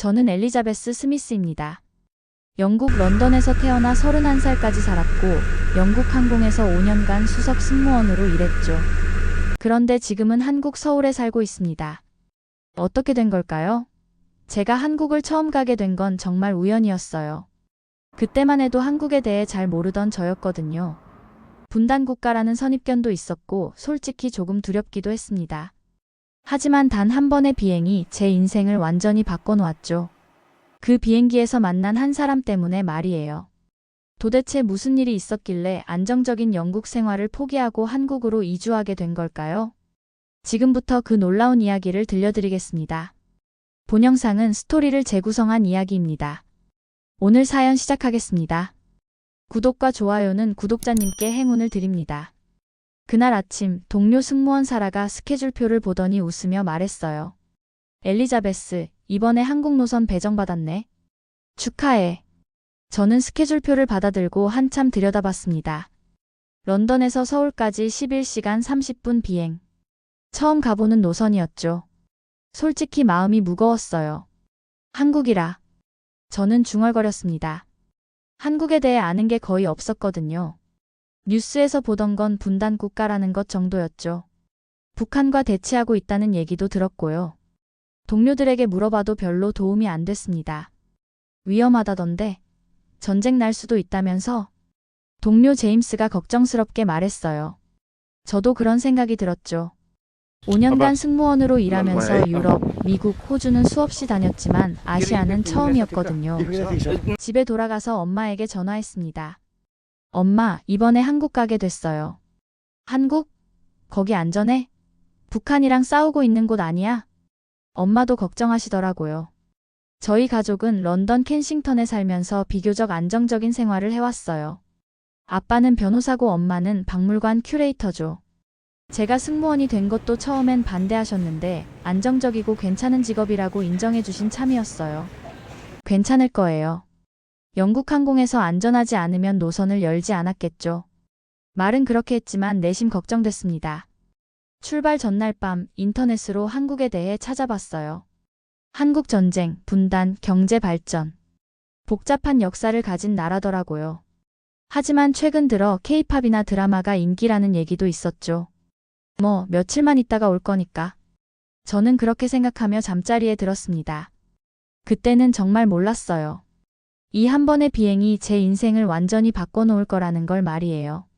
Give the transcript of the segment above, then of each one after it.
저는 엘리자베스 스미스입니다. 영국 런던에서 태어나 31살까지 살았고 영국 항공에서 5년간 수석 승무원으로 일했죠. 그런데 지금은 한국 서울에 살고 있습니다. 어떻게 된 걸까요? 제가 한국을 처음 가게 된 건 정말 우연이었어요. 그때만 해도 한국에 대해 잘 모르던 저였거든요. 분단 국가라는 선입견도 있었고 솔직히 조금 두렵기도 했습니다. 하지만 단 한 번의 비행이 제 인생을 완전히 바꿔놓았죠. 그 비행기에서 만난 한 사람 때문에 말이에요. 도대체 무슨 일이 있었길래 안정적인 영국 생활을 포기하고 한국으로 이주하게 된 걸까요? 지금부터 그 놀라운 이야기를 들려드리겠습니다. 본 영상은 스토리를 재구성한 이야기입니다. 오늘 사연 시작하겠습니다. 구독과 좋아요는 구독자님께 행운을 드립니다. 그날 아침 동료 승무원 사라가 스케줄표를 보더니 웃으며 말했어요. 엘리자베스, 이번에 한국 노선 배정받았네. 축하해. 저는 스케줄표를 받아들고 한참 들여다봤습니다. 런던에서 서울까지 11시간 30분 비행. 처음 가보는 노선이었죠. 솔직히 마음이 무거웠어요. 한국이라. 저는 중얼거렸습니다. 한국에 대해 아는 게 거의 없었거든요. 뉴스에서 보던 건 분단 국가라는 것 정도였죠. 북한과 대치하고 있다는 얘기도 들었고요. 동료들에게 물어봐도 별로 도움이 안 됐습니다. 위험하다던데 전쟁 날 수도 있다면서 동료 제임스가 걱정스럽게 말했어요. 저도 그런 생각이 들었죠. 5년간 승무원으로 일하면서 유럽, 미국, 호주는 수없이 다녔지만 아시아는 처음이었거든요. 집에 돌아가서 엄마에게 전화했습니다. 엄마, 이번에 한국 가게 됐어요. 한국? 거기 안전해? 북한이랑 싸우고 있는 곳 아니야? 엄마도 걱정하시더라고요. 저희 가족은 런던 켄싱턴에 살면서 비교적 안정적인 생활을 해왔어요. 아빠는 변호사고 엄마는 박물관 큐레이터죠. 제가 승무원이 된 것도 처음엔 반대하셨는데 안정적이고 괜찮은 직업이라고 인정해주신 참이었어요. 괜찮을 거예요. 영국 항공에서 안전하지 않으면 노선을 열지 않았겠죠. 말은 그렇게 했지만 내심 걱정됐습니다. 출발 전날 밤 인터넷으로 한국에 대해 찾아봤어요. 한국 전쟁, 분단, 경제 발전. 복잡한 역사를 가진 나라더라고요. 하지만 최근 들어 케이팝이나 드라마가 인기라는 얘기도 있었죠. 뭐, 며칠만 있다가 올 거니까. 저는 그렇게 생각하며 잠자리에 들었습니다. 그때는 정말 몰랐어요. 이 한 번의 비행이 제 인생을 완전히 바꿔놓을 거라는 걸 말이에요.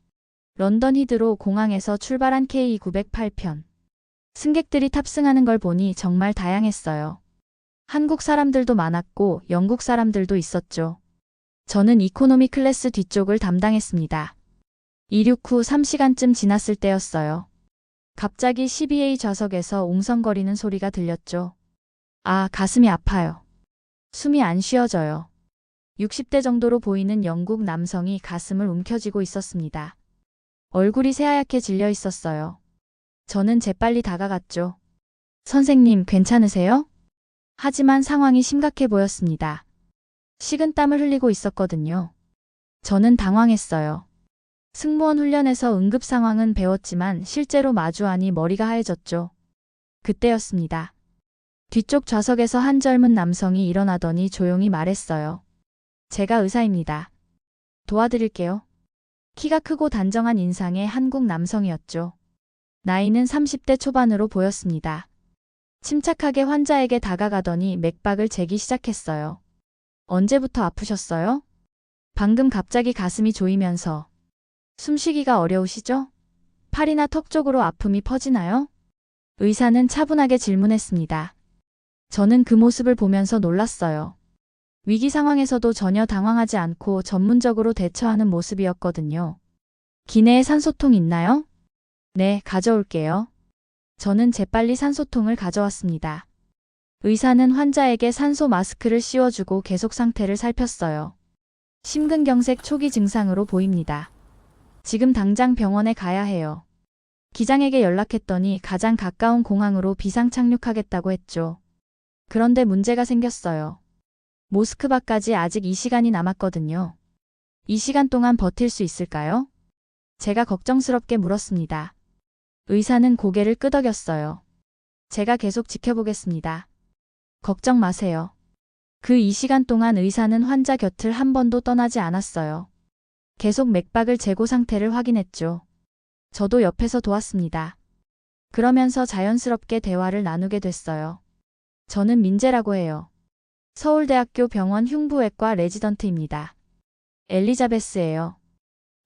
런던 히드로 공항에서 출발한 K908편. 승객들이 탑승하는 걸 보니 정말 다양했어요. 한국 사람들도 많았고 영국 사람들도 있었죠. 저는 이코노미 클래스 뒤쪽을 담당했습니다. 이륙 후 3시간쯤 지났을 때였어요. 갑자기 12A 좌석에서 웅성거리는 소리가 들렸죠. 아, 가슴이 아파요. 숨이 안 쉬어져요. 60대 정도로 보이는 영국 남성이 가슴을 움켜쥐고 있었습니다. 얼굴이 새하얗게 질려 있었어요. 저는 재빨리 다가갔죠. 선생님, 괜찮으세요? 하지만 상황이 심각해 보였습니다. 식은 땀을 흘리고 있었거든요. 저는 당황했어요. 승무원 훈련에서 응급 상황은 배웠지만 실제로 마주하니 머리가 하얘졌죠. 그때였습니다. 뒤쪽 좌석에서 한 젊은 남성이 일어나더니 조용히 말했어요. 제가 의사입니다. 도와드릴게요. 키가 크고 단정한 인상의 한국 남성이었죠. 나이는 30대 초반으로 보였습니다. 침착하게 환자에게 다가가더니 맥박을 재기 시작했어요. 언제부터 아프셨어요? 방금 갑자기 가슴이 조이면서 숨쉬기가 어려우시죠? 팔이나 턱 쪽으로 아픔이 퍼지나요? 의사는 차분하게 질문했습니다. 저는 그 모습을 보면서 놀랐어요. 위기 상황에서도 전혀 당황하지 않고 전문적으로 대처하는 모습이었거든요. 기내에 산소통 있나요? 네, 가져올게요. 저는 재빨리 산소통을 가져왔습니다. 의사는 환자에게 산소 마스크를 씌워주고 계속 상태를 살폈어요. 심근경색 초기 증상으로 보입니다. 지금 당장 병원에 가야 해요. 기장에게 연락했더니 가장 가까운 공항으로 비상 착륙하겠다고 했죠. 그런데 문제가 생겼어요. 모스크바까지 아직 2시간이 남았거든요. 이 시간 동안 버틸 수 있을까요? 제가 걱정스럽게 물었습니다. 의사는 고개를 끄덕였어요. 제가 계속 지켜보겠습니다. 걱정 마세요. 그 이 시간 동안 의사는 환자 곁을 한 번도 떠나지 않았어요. 계속 맥박을 재고 상태를 확인했죠. 저도 옆에서 도왔습니다. 그러면서 자연스럽게 대화를 나누게 됐어요. 저는 민재라고 해요. 서울대학교 병원 흉부외과 레지던트입니다. 엘리자베스예요.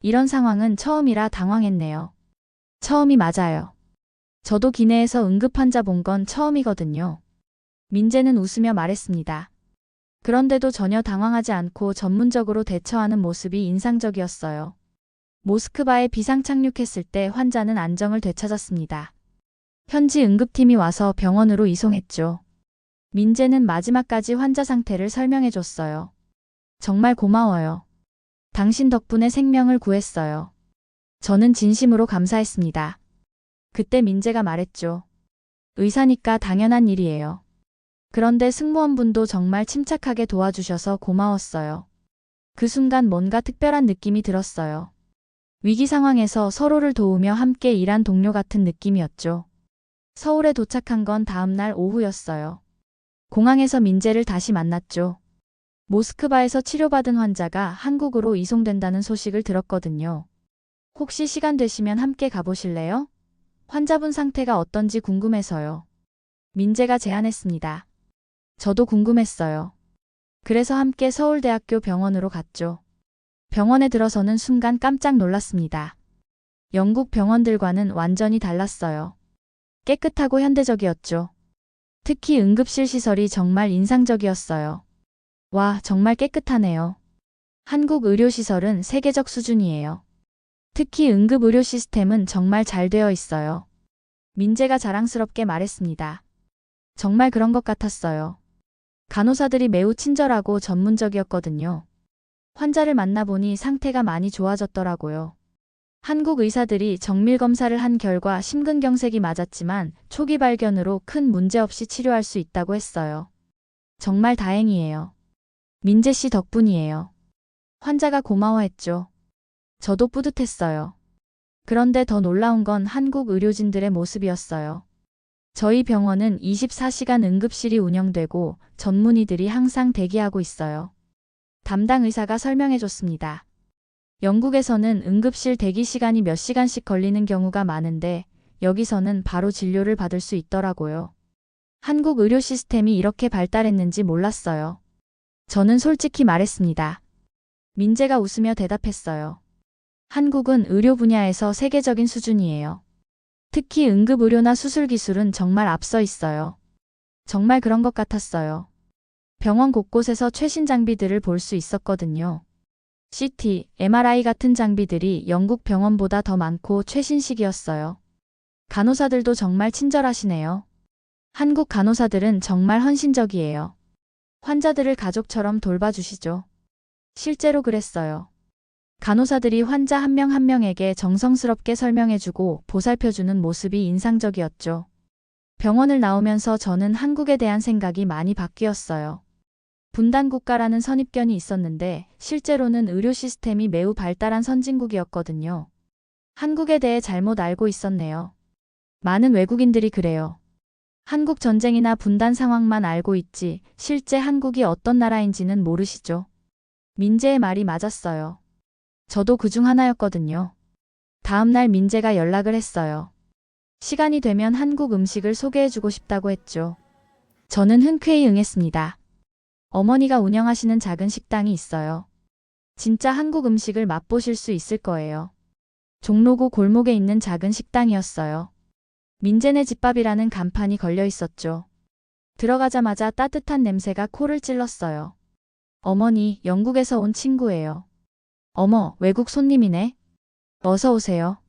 이런 상황은 처음이라 당황했네요. 처음이 맞아요. 저도 기내에서 응급 환자 본 건 처음이거든요. 민재는 웃으며 말했습니다. 그런데도 전혀 당황하지 않고 전문적으로 대처하는 모습이 인상적이었어요. 모스크바에 비상 착륙했을 때 환자는 안정을 되찾았습니다. 현지 응급팀이 와서 병원으로 이송했죠. 민재는 마지막까지 환자 상태를 설명해 줬어요. 정말 고마워요. 당신 덕분에 생명을 구했어요. 저는 진심으로 감사했습니다. 그때 민재가 말했죠. 의사니까 당연한 일이에요. 그런데 승무원분도 정말 침착하게 도와주셔서 고마웠어요. 그 순간 뭔가 특별한 느낌이 들었어요. 위기 상황에서 서로를 도우며 함께 일한 동료 같은 느낌이었죠. 서울에 도착한 건 다음날 오후였어요. 공항에서 민재를 다시 만났죠. 모스크바에서 치료받은 환자가 한국으로 이송된다는 소식을 들었거든요. 혹시 시간 되시면 함께 가보실래요? 환자분 상태가 어떤지 궁금해서요. 민재가 제안했습니다. 저도 궁금했어요. 그래서 함께 서울대학교 병원으로 갔죠. 병원에 들어서는 순간 깜짝 놀랐습니다. 영국 병원들과는 완전히 달랐어요. 깨끗하고 현대적이었죠. 특히 응급실 시설이 정말 인상적이었어요. 와, 정말 깨끗하네요. 한국 의료시설은 세계적 수준이에요. 특히 응급 의료 시스템은 정말 잘 되어 있어요. 민재가 자랑스럽게 말했습니다. 정말 그런 것 같았어요. 간호사들이 매우 친절하고 전문적이었거든요. 환자를 만나보니 상태가 많이 좋아졌더라고요. 한국 의사들이 정밀 검사를 한 결과 심근경색이 맞았지만 초기 발견으로 큰 문제 없이 치료할 수 있다고 했어요. 정말 다행이에요. 민재 씨 덕분이에요. 환자가 고마워했죠. 저도 뿌듯했어요. 그런데 더 놀라운 건 한국 의료진들의 모습이었어요. 저희 병원은 24시간 응급실이 운영되고 전문의들이 항상 대기하고 있어요. 담당 의사가 설명해 줬습니다. 영국에서는 응급실 대기 시간이 몇 시간씩 걸리는 경우가 많은데 여기서는 바로 진료를 받을 수 있더라고요. 한국 의료 시스템이 이렇게 발달했는지 몰랐어요. 저는 솔직히 말했습니다. 민재가 웃으며 대답했어요. 한국은 의료 분야에서 세계적인 수준이에요. 특히 응급의료나 수술 기술은 정말 앞서 있어요. 정말 그런 것 같았어요. 병원 곳곳에서 최신 장비들을 볼 수 있었거든요. CT, MRI 같은 장비들이 영국 병원보다 더 많고 최신식이었어요. 간호사들도 정말 친절하시네요. 한국 간호사들은 정말 헌신적이에요. 환자들을 가족처럼 돌봐주시죠. 실제로 그랬어요. 간호사들이 환자 한 명한 명에게 정성스럽게 설명해주고 보살펴주는 모습이 인상적이었죠. 병원을 나오면서 저는 한국에 대한 생각이 많이 바뀌었어요. 분단 국가라는 선입견이 있었는데 실제로는 의료 시스템이 매우 발달한 선진국이었거든요. 한국에 대해 잘못 알고 있었네요. 많은 외국인들이 그래요. 한국 전쟁이나 분단 상황만 알고 있지 실제 한국이 어떤 나라인지는 모르시죠. 민재의 말이 맞았어요. 저도 그 중 하나였거든요. 다음날 민재가 연락을 했어요. 시간이 되면 한국 음식을 소개해주고 싶다고 했죠. 저는 흔쾌히 응했습니다. 어머니가 운영하시는 작은 식당이 있어요. 진짜 한국 음식을 맛보실 수 있을 거예요. 종로구 골목에 있는 작은 식당이었어요. 민재네 집밥이라는 간판이 걸려 있었죠. 들어가자마자 따뜻한 냄새가 코를 찔렀어요. 어머니, 영국에서 온 친구예요. 어머, 외국 손님이네. 어서 오세요.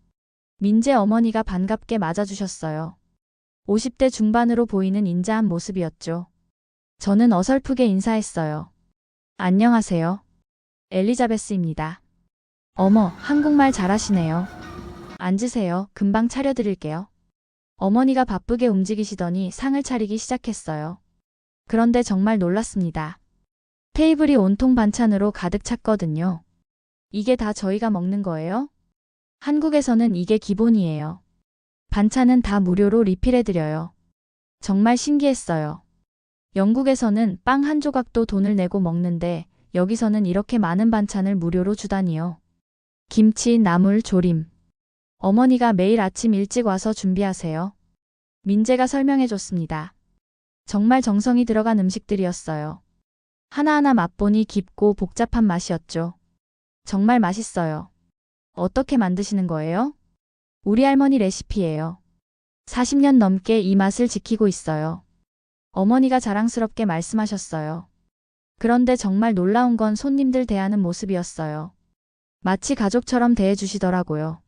민재 어머니가 반갑게 맞아주셨어요. 50대 중반으로 보이는 인자한 모습이었죠. 저는 어설프게 인사했어요. 안녕하세요. 엘리자베스입니다. 어머, 한국말 잘하시네요. 앉으세요. 금방 차려드릴게요. 어머니가 바쁘게 움직이시더니 상을 차리기 시작했어요. 그런데 정말 놀랐습니다. 테이블이 온통 반찬으로 가득 찼거든요. 이게 다 저희가 먹는 거예요? 한국에서는 이게 기본이에요. 반찬은 다 무료로 리필해드려요. 정말 신기했어요. 영국에서는 빵 한 조각도 돈을 내고 먹는데 여기서는 이렇게 많은 반찬을 무료로 주다니요. 김치, 나물, 조림. 어머니가 매일 아침 일찍 와서 준비하세요. 민재가 설명해 줬습니다. 정말 정성이 들어간 음식들이었어요. 하나하나 맛보니 깊고 복잡한 맛이었죠. 정말 맛있어요. 어떻게 만드시는 거예요? 우리 할머니 레시피예요. 40년 넘게 이 맛을 지키고 있어요. 어머니가 자랑스럽게 말씀하셨어요. 그런데 정말 놀라운 건 손님들 대하는 모습이었어요. 마치 가족처럼 대해주시더라고요.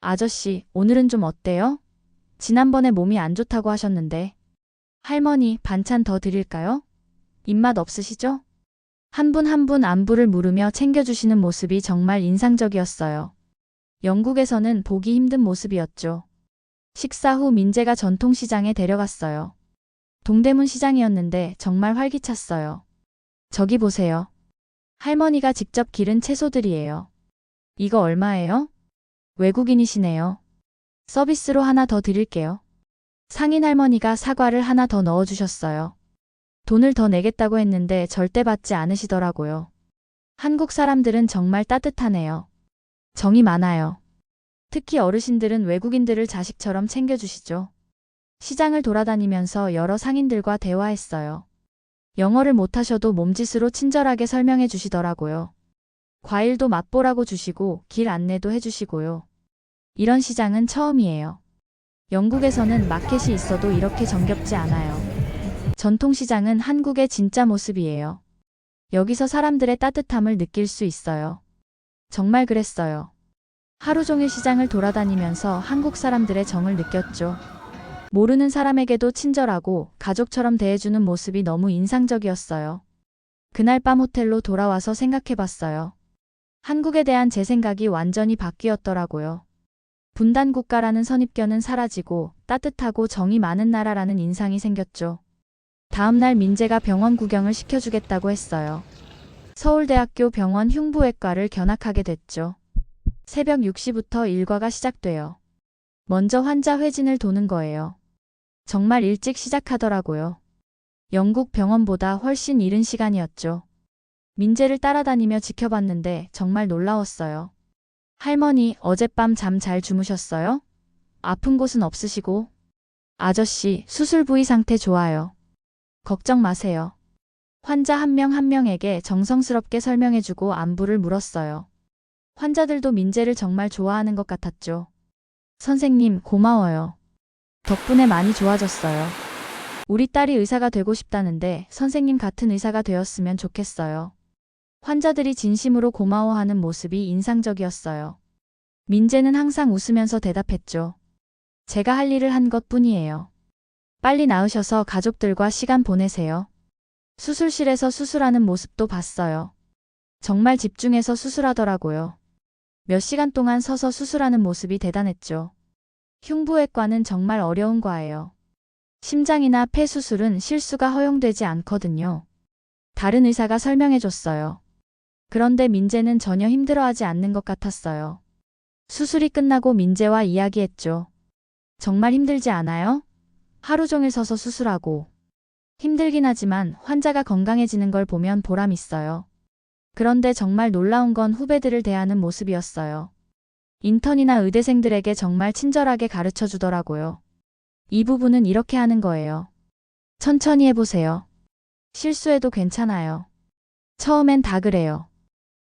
아저씨, 오늘은 좀 어때요? 지난번에 몸이 안 좋다고 하셨는데. 할머니, 반찬 더 드릴까요? 입맛 없으시죠? 한 분 한 분 안부를 물으며 챙겨주시는 모습이 정말 인상적이었어요. 영국에서는 보기 힘든 모습이었죠. 식사 후 민재가 전통시장에 데려갔어요. 동대문 시장이었는데 정말 활기찼어요. 저기 보세요. 할머니가 직접 기른 채소들이에요. 이거 얼마예요? 외국인이시네요. 서비스로 하나 더 드릴게요. 상인 할머니가 사과를 하나 더 넣어주셨어요. 돈을 더 내겠다고 했는데 절대 받지 않으시더라고요. 한국 사람들은 정말 따뜻하네요. 정이 많아요. 특히 어르신들은 외국인들을 자식처럼 챙겨주시죠. 시장을 돌아다니면서 여러 상인들과 대화했어요. 영어를 못하셔도 몸짓으로 친절하게 설명해 주시더라고요. 과일도 맛보라고 주시고 길 안내도 해주시고요. 이런 시장은 처음이에요. 영국에서는 마켓이 있어도 이렇게 정겹지 않아요. 전통시장은 한국의 진짜 모습이에요. 여기서 사람들의 따뜻함을 느낄 수 있어요. 정말 그랬어요. 하루 종일 시장을 돌아다니면서 한국 사람들의 정을 느꼈죠. 모르는 사람에게도 친절하고 가족처럼 대해주는 모습이 너무 인상적이었어요. 그날 밤 호텔로 돌아와서 생각해 봤어요. 한국에 대한 제 생각이 완전히 바뀌었더라고요. 분단 국가라는 선입견은 사라지고 따뜻하고 정이 많은 나라라는 인상이 생겼죠. 다음날 민재가 병원 구경을 시켜주겠다고 했어요. 서울대학교 병원 흉부외과를 견학하게 됐죠. 새벽 6시부터 일과가 시작돼요. 먼저 환자 회진을 도는 거예요. 정말 일찍 시작하더라고요. 영국 병원보다 훨씬 이른 시간이었죠. 민재를 따라다니며 지켜봤는데 정말 놀라웠어요. 할머니, 어젯밤 잠 잘 주무셨어요? 아픈 곳은 없으시고? 아저씨, 수술 부위 상태 좋아요. 걱정 마세요. 환자 한 명한 명에게 정성스럽게 설명해주고 안부를 물었어요. 환자들도 민재를 정말 좋아하는 것 같았죠. 선생님, 고마워요. 덕분에 많이 좋아졌어요. 우리 딸이 의사가 되고 싶다는데 선생님 같은 의사가 되었으면 좋겠어요. 환자들이 진심으로 고마워하는 모습이 인상적이었어요. 민재는 항상 웃으면서 대답했죠. 제가 할 일을 한 것 뿐이에요. 빨리 나으셔서 가족들과 시간 보내세요. 수술실에서 수술하는 모습도 봤어요. 정말 집중해서 수술하더라고요. 몇 시간 동안 서서 수술하는 모습이 대단했죠. 흉부외과는 정말 어려운 과예요. 심장이나 폐 수술은 실수가 허용되지 않거든요. 다른 의사가 설명해 줬어요. 그런데 민재는 전혀 힘들어하지 않는 것 같았어요. 수술이 끝나고 민재와 이야기했죠. 정말 힘들지 않아요? 하루 종일 서서 수술하고. 힘들긴 하지만 환자가 건강해지는 걸 보면 보람 있어요. 그런데 정말 놀라운 건 후배들을 대하는 모습이었어요. 인턴이나 의대생들에게 정말 친절하게 가르쳐 주더라고요. 이 부분은 이렇게 하는 거예요. 천천히 해보세요. 실수해도 괜찮아요. 처음엔 다 그래요.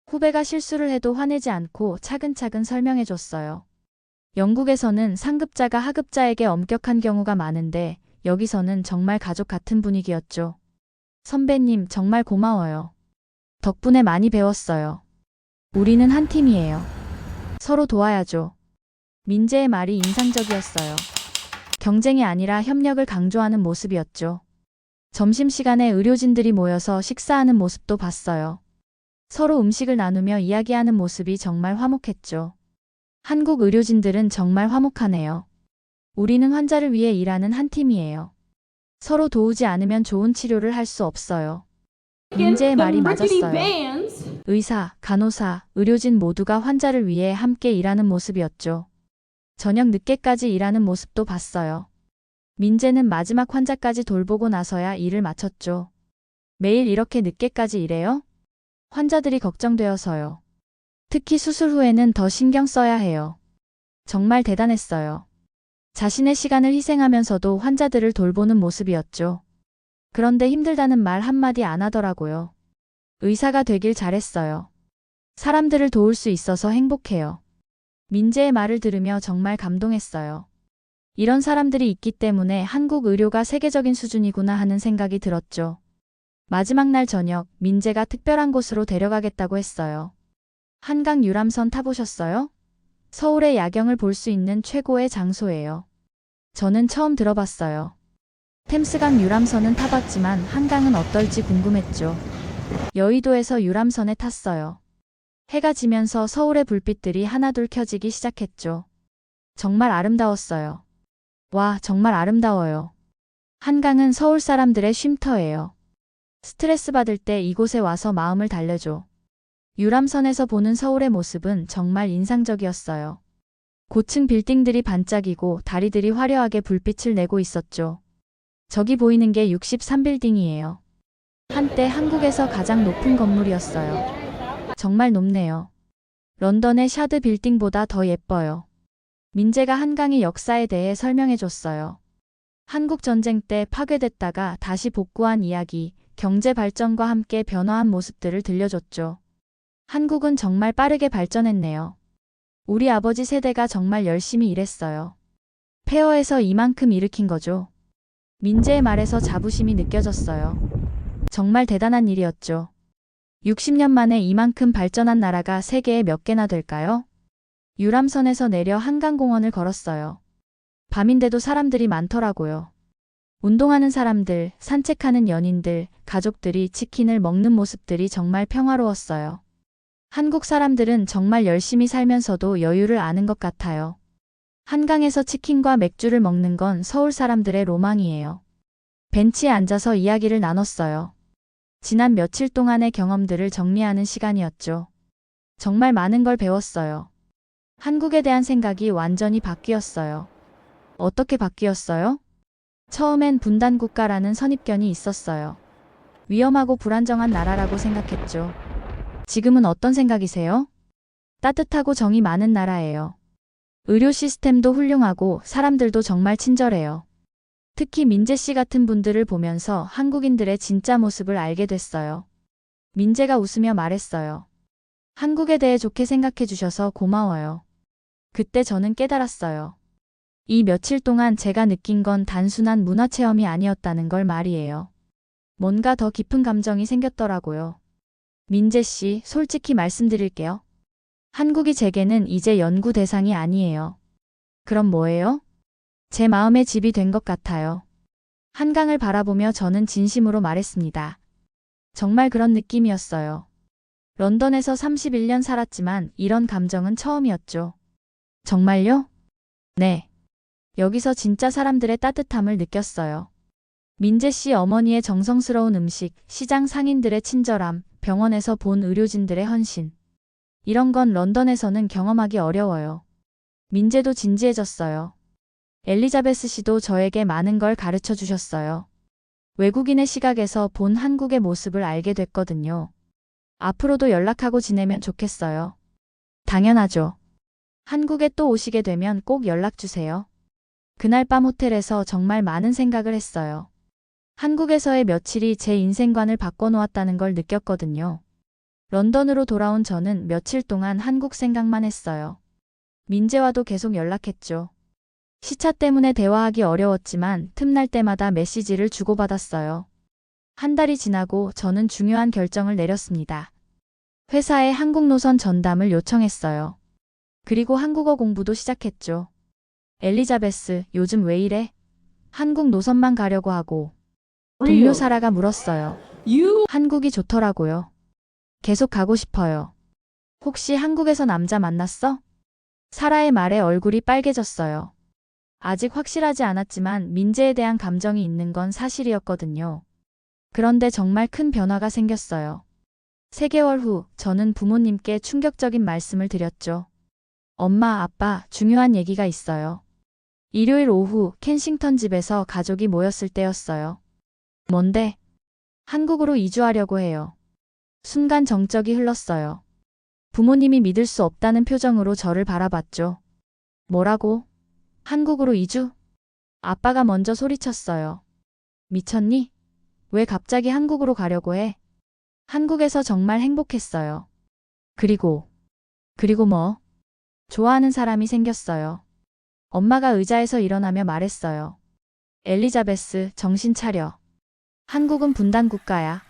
후배가 실수를 해도 화내지 않고 차근차근 설명해 줬어요. 영국에서는 상급자가 하급자에게 엄격한 경우가 많은데 여기서는 정말 가족 같은 분위기였죠. 선배님 정말 고마워요. 덕분에 많이 배웠어요. 우리는 한 팀이에요. 서로 도와야죠. 민재의 말이 인상적이었어요. 경쟁이 아니라 협력을 강조하는 모습이었죠. 점심시간에 의료진들이 모여서 식사하는 모습도 봤어요. 서로 음식을 나누며 이야기하는 모습이 정말 화목했죠. 한국 의료진들은 정말 화목하네요. 우리는 환자를 위해 일하는 한 팀이에요. 서로 도우지 않으면 좋은 치료를 할 수 없어요. 민재의 말이 맞았어요. 의사, 간호사, 의료진 모두가 환자를 위해 함께 일하는 모습이었죠. 저녁 늦게까지 일하는 모습도 봤어요. 민재는 마지막 환자까지 돌보고 나서야 일을 마쳤죠. 매일 이렇게 늦게까지 일해요? 환자들이 걱정되어서요. 특히 수술 후에는 더 신경 써야 해요. 정말 대단했어요. 자신의 시간을 희생하면서도 환자들을 돌보는 모습이었죠. 그런데 힘들다는 말 한마디 안 하더라고요. 의사가 되길 잘했어요. 사람들을 도울 수 있어서 행복해요. 민재의 말을 들으며 정말 감동했어요. 이런 사람들이 있기 때문에 한국 의료가 세계적인 수준이구나 하는 생각이 들었죠. 마지막 날 저녁, 민재가 특별한 곳으로 데려가겠다고 했어요. 한강 유람선 타보셨어요? 서울의 야경을 볼 수 있는 최고의 장소예요. 저는 처음 들어봤어요. 템스강 유람선은 타봤지만 한강은 어떨지 궁금했죠. 여의도에서 유람선에 탔어요. 해가 지면서 서울의 불빛들이 하나둘 켜지기 시작했죠. 정말 아름다웠어요. 와, 정말 아름다워요. 한강은 서울 사람들의 쉼터예요. 스트레스 받을 때 이곳에 와서 마음을 달래줘. 유람선에서 보는 서울의 모습은 정말 인상적이었어요. 고층 빌딩들이 반짝이고 다리들이 화려하게 불빛을 내고 있었죠. 저기 보이는 게 63빌딩이에요. 한때 한국에서 가장 높은 건물이었어요. 정말 높네요. 런던의 샤드 빌딩보다 더 예뻐요. 민재가 한강의 역사에 대해 설명해 줬어요. 한국 전쟁 때 파괴됐다가 다시 복구한 이야기, 경제 발전과 함께 변화한 모습들을 들려줬죠. 한국은 정말 빠르게 발전했네요. 우리 아버지 세대가 정말 열심히 일했어요. 폐허에서 이만큼 일으킨 거죠. 민재의 말에서 자부심이 느껴졌어요. 정말 대단한 일이었죠. 60년 만에 이만큼 발전한 나라가 세계에 몇 개나 될까요? 유람선에서 내려 한강공원을 걸었어요. 밤인데도 사람들이 많더라고요. 운동하는 사람들, 산책하는 연인들, 가족들이 치킨을 먹는 모습들이 정말 평화로웠어요. 한국 사람들은 정말 열심히 살면서도 여유를 아는 것 같아요. 한강에서 치킨과 맥주를 먹는 건 서울 사람들의 로망이에요. 벤치에 앉아서 이야기를 나눴어요. 지난 며칠 동안의 경험들을 정리하는 시간이었죠. 정말 많은 걸 배웠어요. 한국에 대한 생각이 완전히 바뀌었어요. 어떻게 바뀌었어요? 처음엔 분단 국가라는 선입견이 있었어요. 위험하고 불안정한 나라라고 생각했죠. 지금은 어떤 생각이세요? 따뜻하고 정이 많은 나라예요. 의료 시스템도 훌륭하고 사람들도 정말 친절해요. 특히 민재 씨 같은 분들을 보면서 한국인들의 진짜 모습을 알게 됐어요. 민재가 웃으며 말했어요. 한국에 대해 좋게 생각해 주셔서 고마워요. 그때 저는 깨달았어요. 이 며칠 동안 제가 느낀 건 단순한 문화 체험이 아니었다는 걸 말이에요. 뭔가 더 깊은 감정이 생겼더라고요. 민재 씨, 솔직히 말씀드릴게요. 한국이 제게는 이제 연구 대상이 아니에요. 그럼 뭐예요? 제 마음의 집이 된 것 같아요. 한강을 바라보며 저는 진심으로 말했습니다. 정말 그런 느낌이었어요. 런던에서 31년 살았지만 이런 감정은 처음이었죠. 정말요? 네. 여기서 진짜 사람들의 따뜻함을 느꼈어요. 민재 씨 어머니의 정성스러운 음식, 시장 상인들의 친절함, 병원에서 본 의료진들의 헌신. 이런 건 런던에서는 경험하기 어려워요. 민재도 진지해졌어요. 엘리자베스 씨도 저에게 많은 걸 가르쳐 주셨어요. 외국인의 시각에서 본 한국의 모습을 알게 됐거든요. 앞으로도 연락하고 지내면 좋겠어요. 당연하죠. 한국에 또 오시게 되면 꼭 연락 주세요. 그날 밤 호텔에서 정말 많은 생각을 했어요. 한국에서의 며칠이 제 인생관을 바꿔놓았다는 걸 느꼈거든요. 런던으로 돌아온 저는 며칠 동안 한국 생각만 했어요. 민재와도 계속 연락했죠. 시차 때문에 대화하기 어려웠지만 틈날 때마다 메시지를 주고받았어요. 한 달이 지나고 저는 중요한 결정을 내렸습니다. 회사에 한국 노선 전담을 요청했어요. 그리고 한국어 공부도 시작했죠. 엘리자베스, 요즘 왜 이래? 한국 노선만 가려고 하고. 동료 사라가 물었어요. 한국이 좋더라고요. 계속 가고 싶어요. 혹시 한국에서 남자 만났어? 사라의 말에 얼굴이 빨개졌어요. 아직 확실하지 않았지만 민재에 대한 감정이 있는 건 사실이었거든요. 그런데 정말 큰 변화가 생겼어요. 3개월 후 저는 부모님께 충격적인 말씀을 드렸죠. 엄마, 아빠, 중요한 얘기가 있어요. 일요일 오후 켄싱턴 집에서 가족이 모였을 때였어요. 뭔데? 한국으로 이주하려고 해요. 순간 정적이 흘렀어요. 부모님이 믿을 수 없다는 표정으로 저를 바라봤죠. 뭐라고? 한국으로 이주? 아빠가 먼저 소리쳤어요. 미쳤니? 왜 갑자기 한국으로 가려고 해? 한국에서 정말 행복했어요. 그리고, 그리고 뭐? 좋아하는 사람이 생겼어요. 엄마가 의자에서 일어나며 말했어요. 엘리자베스, 정신 차려. 한국은 분단 국가야.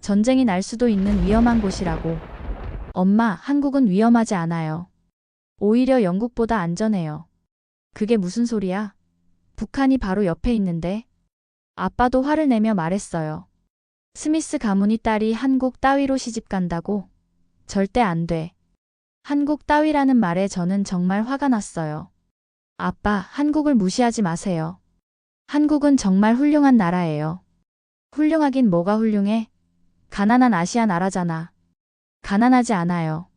전쟁이 날 수도 있는 위험한 곳이라고. 엄마, 한국은 위험하지 않아요. 오히려 영국보다 안전해요. 그게 무슨 소리야? 북한이 바로 옆에 있는데. 아빠도 화를 내며 말했어요. 스미스 가문이 딸이 한국 따위로 시집 간다고? 절대 안 돼. 한국 따위라는 말에 저는 정말 화가 났어요. 아빠, 한국을 무시하지 마세요. 한국은 정말 훌륭한 나라예요. 훌륭하긴 뭐가 훌륭해? 가난한 아시아 나라잖아. 가난하지 않아요.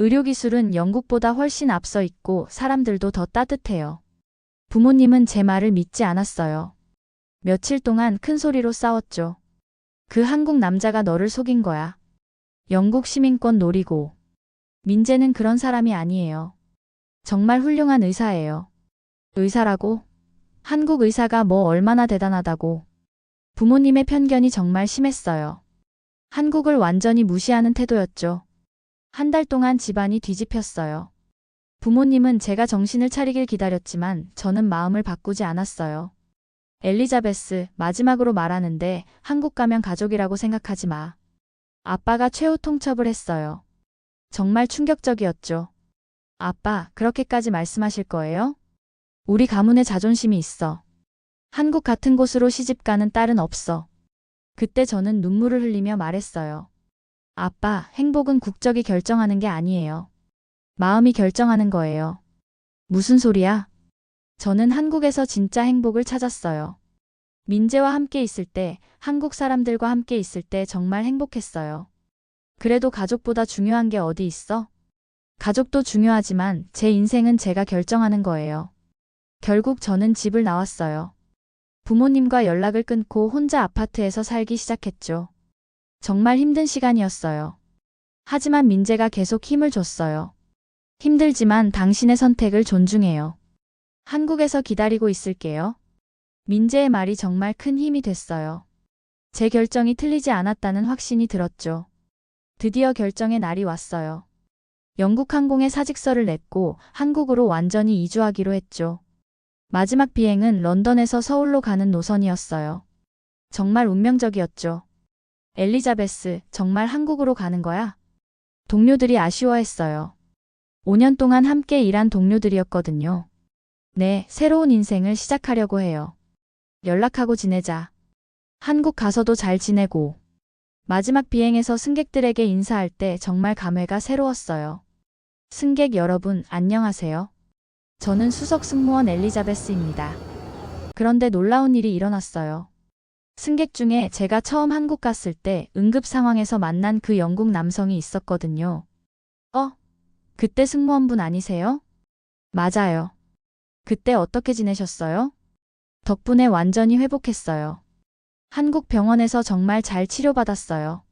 의료기술은 영국보다 훨씬 앞서 있고 사람들도 더 따뜻해요. 부모님은 제 말을 믿지 않았어요. 며칠 동안 큰 소리로 싸웠죠. 그 한국 남자가 너를 속인 거야. 영국 시민권 노리고. 민재는 그런 사람이 아니에요. 정말 훌륭한 의사예요. 의사라고? 한국 의사가 뭐 얼마나 대단하다고. 부모님의 편견이 정말 심했어요. 한국을 완전히 무시하는 태도였죠. 한 달 동안 집안이 뒤집혔어요. 부모님은 제가 정신을 차리길 기다렸지만 저는 마음을 바꾸지 않았어요. 엘리자베스, 마지막으로 말하는데 한국 가면 가족이라고 생각하지 마. 아빠가 최후 통첩을 했어요. 정말 충격적이었죠. 아빠, 그렇게까지 말씀하실 거예요? 우리 가문에 자존심이 있어. 한국 같은 곳으로 시집가는 딸은 없어. 그때 저는 눈물을 흘리며 말했어요. 아빠, 행복은 국적이 결정하는 게 아니에요. 마음이 결정하는 거예요. 무슨 소리야? 저는 한국에서 진짜 행복을 찾았어요. 민재와 함께 있을 때, 한국 사람들과 함께 있을 때 정말 행복했어요. 그래도 가족보다 중요한 게 어디 있어? 가족도 중요하지만 제 인생은 제가 결정하는 거예요. 결국 저는 집을 나왔어요. 부모님과 연락을 끊고 혼자 아파트에서 살기 시작했죠. 정말 힘든 시간이었어요. 하지만 민재가 계속 힘을 줬어요. 힘들지만 당신의 선택을 존중해요. 한국에서 기다리고 있을게요. 민재의 말이 정말 큰 힘이 됐어요. 제 결정이 틀리지 않았다는 확신이 들었죠. 드디어 결정의 날이 왔어요. 영국 항공에 사직서를 냈고 한국으로 완전히 이주하기로 했죠. 마지막 비행은 런던에서 서울로 가는 노선이었어요. 정말 운명적이었죠. 엘리자베스, 정말 한국으로 가는 거야? 동료들이 아쉬워했어요. 5년 동안 함께 일한 동료들이었거든요. 네, 새로운 인생을 시작하려고 해요. 연락하고 지내자. 한국 가서도 잘 지내고. 마지막 비행에서 승객들에게 인사할 때 정말 감회가 새로웠어요. 승객 여러분, 안녕하세요. 저는 수석 승무원 엘리자베스입니다. 그런데 놀라운 일이 일어났어요. 승객 중에 제가 처음 한국 갔을 때 응급 상황에서 만난 그 영국 남성이 있었거든요. 어? 그때 승무원분 아니세요? 맞아요. 그때 어떻게 지내셨어요? 덕분에 완전히 회복했어요. 한국 병원에서 정말 잘 치료받았어요.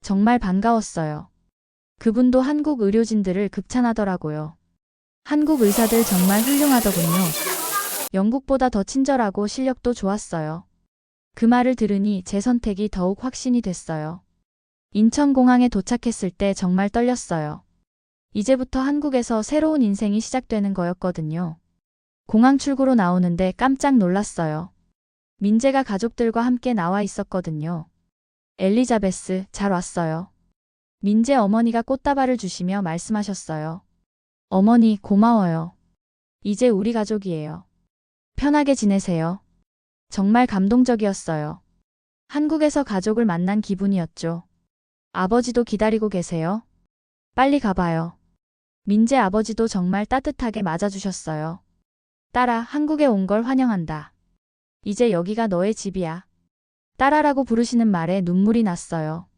정말 반가웠어요. 그분도 한국 의료진들을 극찬하더라고요. 한국 의사들 정말 훌륭하더군요. 영국보다 더 친절하고 실력도 좋았어요. 그 말을 들으니 제 선택이 더욱 확신이 됐어요. 인천공항에 도착했을 때 정말 떨렸어요. 이제부터 한국에서 새로운 인생이 시작되는 거였거든요. 공항 출구로 나오는데 깜짝 놀랐어요. 민재가 가족들과 함께 나와 있었거든요. 엘리자베스, 잘 왔어요. 민재 어머니가 꽃다발을 주시며 말씀하셨어요. 어머니, 고마워요. 이제 우리 가족이에요. 편하게 지내세요. 정말 감동적이었어요. 한국에서 가족을 만난 기분이었죠. 아버지도 기다리고 계세요. 빨리 가봐요. 민재 아버지도 정말 따뜻하게 맞아주셨어요. 딸아, 한국에 온 걸 환영한다. 이제 여기가 너의 집이야. 딸아라고 부르시는 말에 눈물이 났어요.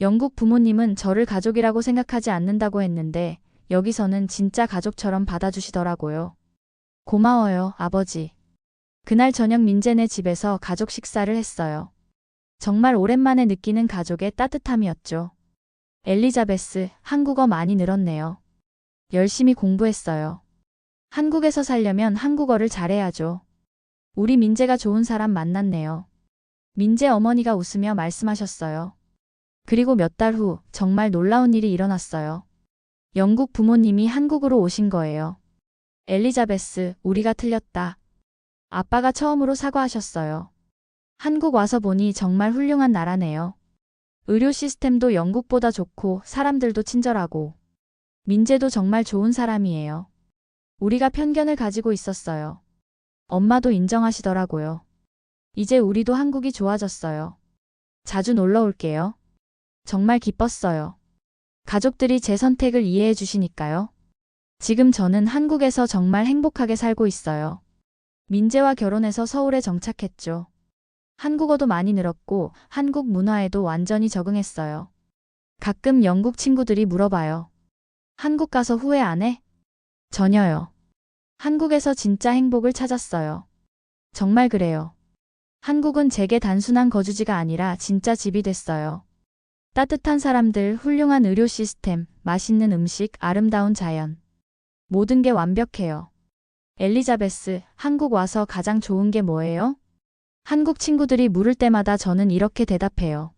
영국 부모님은 저를 가족이라고 생각하지 않는다고 했는데 여기서는 진짜 가족처럼 받아주시더라고요. 고마워요, 아버지. 그날 저녁 민재네 집에서 가족 식사를 했어요. 정말 오랜만에 느끼는 가족의 따뜻함이었죠. 엘리자베스, 한국어 많이 늘었네요. 열심히 공부했어요. 한국에서 살려면 한국어를 잘해야죠. 우리 민재가 좋은 사람 만났네요. 민재 어머니가 웃으며 말씀하셨어요. 그리고 몇 달 후 정말 놀라운 일이 일어났어요. 영국 부모님이 한국으로 오신 거예요. 엘리자베스, 우리가 틀렸다. 아빠가 처음으로 사과하셨어요. 한국 와서 보니 정말 훌륭한 나라네요. 의료 시스템도 영국보다 좋고 사람들도 친절하고 민재도 정말 좋은 사람이에요. 우리가 편견을 가지고 있었어요. 엄마도 인정하시더라고요. 이제 우리도 한국이 좋아졌어요. 자주 놀러 올게요. 정말 기뻤어요. 가족들이 제 선택을 이해해 주시니까요. 지금 저는 한국에서 정말 행복하게 살고 있어요. 민재와 결혼해서 서울에 정착했죠. 한국어도 많이 늘었고 한국 문화에도 완전히 적응했어요. 가끔 영국 친구들이 물어봐요. 한국 가서 후회 안 해? 전혀요. 한국에서 진짜 행복을 찾았어요. 정말 그래요. 한국은 제게 단순한 거주지가 아니라 진짜 집이 됐어요. 따뜻한 사람들, 훌륭한 의료 시스템, 맛있는 음식, 아름다운 자연. 모든 게 완벽해요. 엘리자베스, 한국 와서 가장 좋은 게 뭐예요? 한국 친구들이 물을 때마다 저는 이렇게 대답해요.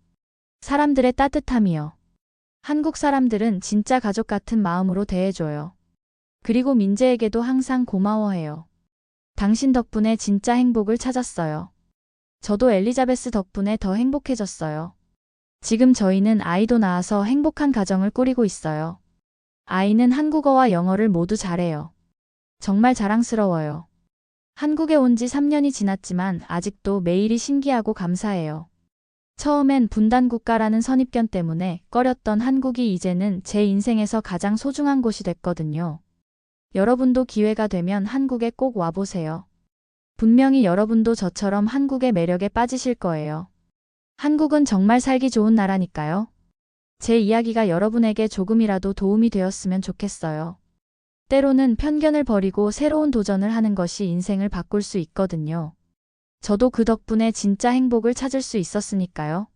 사람들의 따뜻함이요. 한국 사람들은 진짜 가족 같은 마음으로 대해줘요. 그리고 민재에게도 항상 고마워해요. 당신 덕분에 진짜 행복을 찾았어요. 저도 엘리자베스 덕분에 더 행복해졌어요. 지금 저희는 아이도 낳아서 행복한 가정을 꾸리고 있어요. 아이는 한국어와 영어를 모두 잘해요. 정말 자랑스러워요. 한국에 온 지 3년이 지났지만 아직도 매일이 신기하고 감사해요. 처음엔 분단 국가라는 선입견 때문에 꺼렸던 한국이 이제는 제 인생에서 가장 소중한 곳이 됐거든요. 여러분도 기회가 되면 한국에 꼭 와보세요. 분명히 여러분도 저처럼 한국의 매력에 빠지실 거예요. 한국은 정말 살기 좋은 나라니까요. 제 이야기가 여러분에게 조금이라도 도움이 되었으면 좋겠어요. 때로는 편견을 버리고 새로운 도전을 하는 것이 인생을 바꿀 수 있거든요. 저도 그 덕분에 진짜 행복을 찾을 수 있었으니까요.